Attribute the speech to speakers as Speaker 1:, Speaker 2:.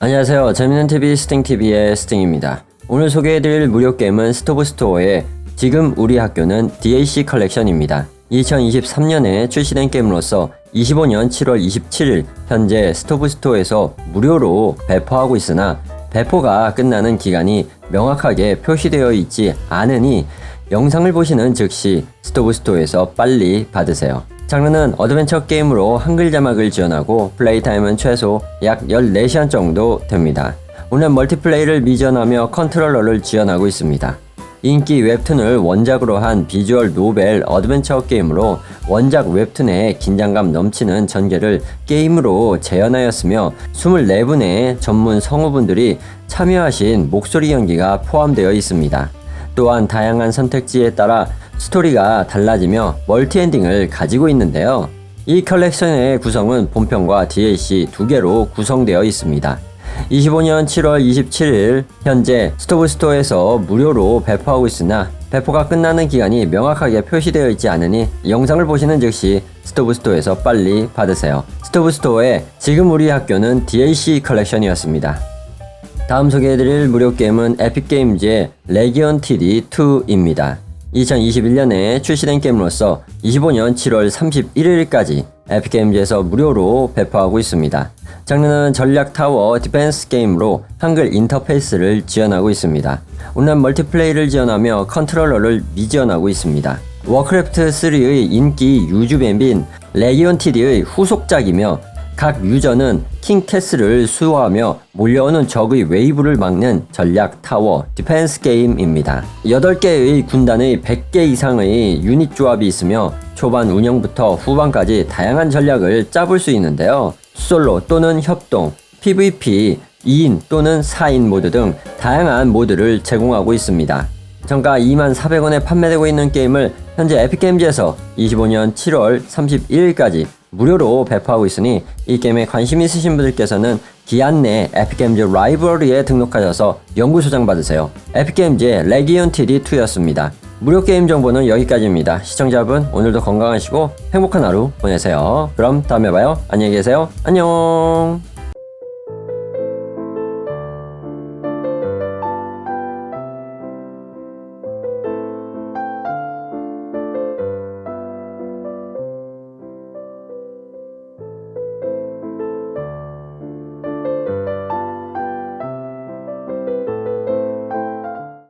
Speaker 1: 안녕하세요. 재밌는 TV 스팅TV의 스팅입니다. 오늘 소개해드릴 무료 게임은 스토브 스토어의 지금 우리 학교는 DAC 컬렉션입니다. 2023년에 출시된 게임으로서 25년 7월 27일 현재 스토브 스토어에서 무료로 배포하고 있으나 배포가 끝나는 기간이 명확하게 표시되어 있지 않으니 영상을 보시는 즉시 스토브 스토어에서 빨리 받으세요. 장르는 어드벤처 게임으로 한글 자막을 지원하고 플레이 타임은 최소 약 14시간 정도 됩니다. 물론 멀티플레이를 미전하며 컨트롤러를 지원하고 있습니다. 인기 웹툰을 원작으로 한 비주얼 노벨 어드벤처 게임으로 원작 웹툰의 긴장감 넘치는 전개를 게임으로 재현하였으며 24분의 전문 성우분들이 참여하신 목소리 연기가 포함되어 있습니다. 또한 다양한 선택지에 따라 스토리가 달라지며 멀티엔딩을 가지고 있는데요. 이 컬렉션의 구성은 본편과 DLC 두 개로 구성되어 있습니다. 25년 7월 27일 현재 스토브 스토어에서 무료로 배포하고 있으나 배포가 끝나는 기간이 명확하게 표시되어 있지 않으니 영상을 보시는 즉시 스토브 스토어에서 빨리 받으세요. 스토브 스토어의 지금 우리 학교는 DLC 컬렉션이었습니다. 다음 소개해드릴 무료 게임은 에픽게임즈의 레기언 TD2입니다. 2021년에 출시된 게임으로서 25년 7월 31일까지 에픽게임즈에서 무료로 배포하고 있습니다. 장르는 전략 타워 디펜스 게임으로 한글 인터페이스를 지원하고 있습니다. 온라인 멀티플레이를 지원하며 컨트롤러를 미지원하고 있습니다. 워크래프트 3의 인기 유주뱀인 레기온 TD의 후속작이며 각 유저는 킹캐슬을 수호하며 몰려오는 적의 웨이브를 막는 전략 타워 디펜스 게임입니다. 8개의 군단의 100개 이상의 유닛 조합이 있으며 초반 운영부터 후반까지 다양한 전략을 짜볼 수 있는데요. 솔로 또는 협동, PVP, 2인 또는 4인 모드 등 다양한 모드를 제공하고 있습니다. 정가 24,400원에 판매되고 있는 게임을 현재 에픽게임즈에서 25년 7월 31일까지 무료로 배포하고 있으니 이 게임에 관심 있으신 분들께서는 기한 내 에픽게임즈 라이브러리에 등록하셔서 연구 소장 받으세요. 에픽게임즈의 레기온 TD2였습니다. 무료 게임 정보는 여기까지입니다. 시청자분 오늘도 건강하시고 행복한 하루 보내세요. 그럼 다음에 봐요. 안녕히 계세요. 안녕.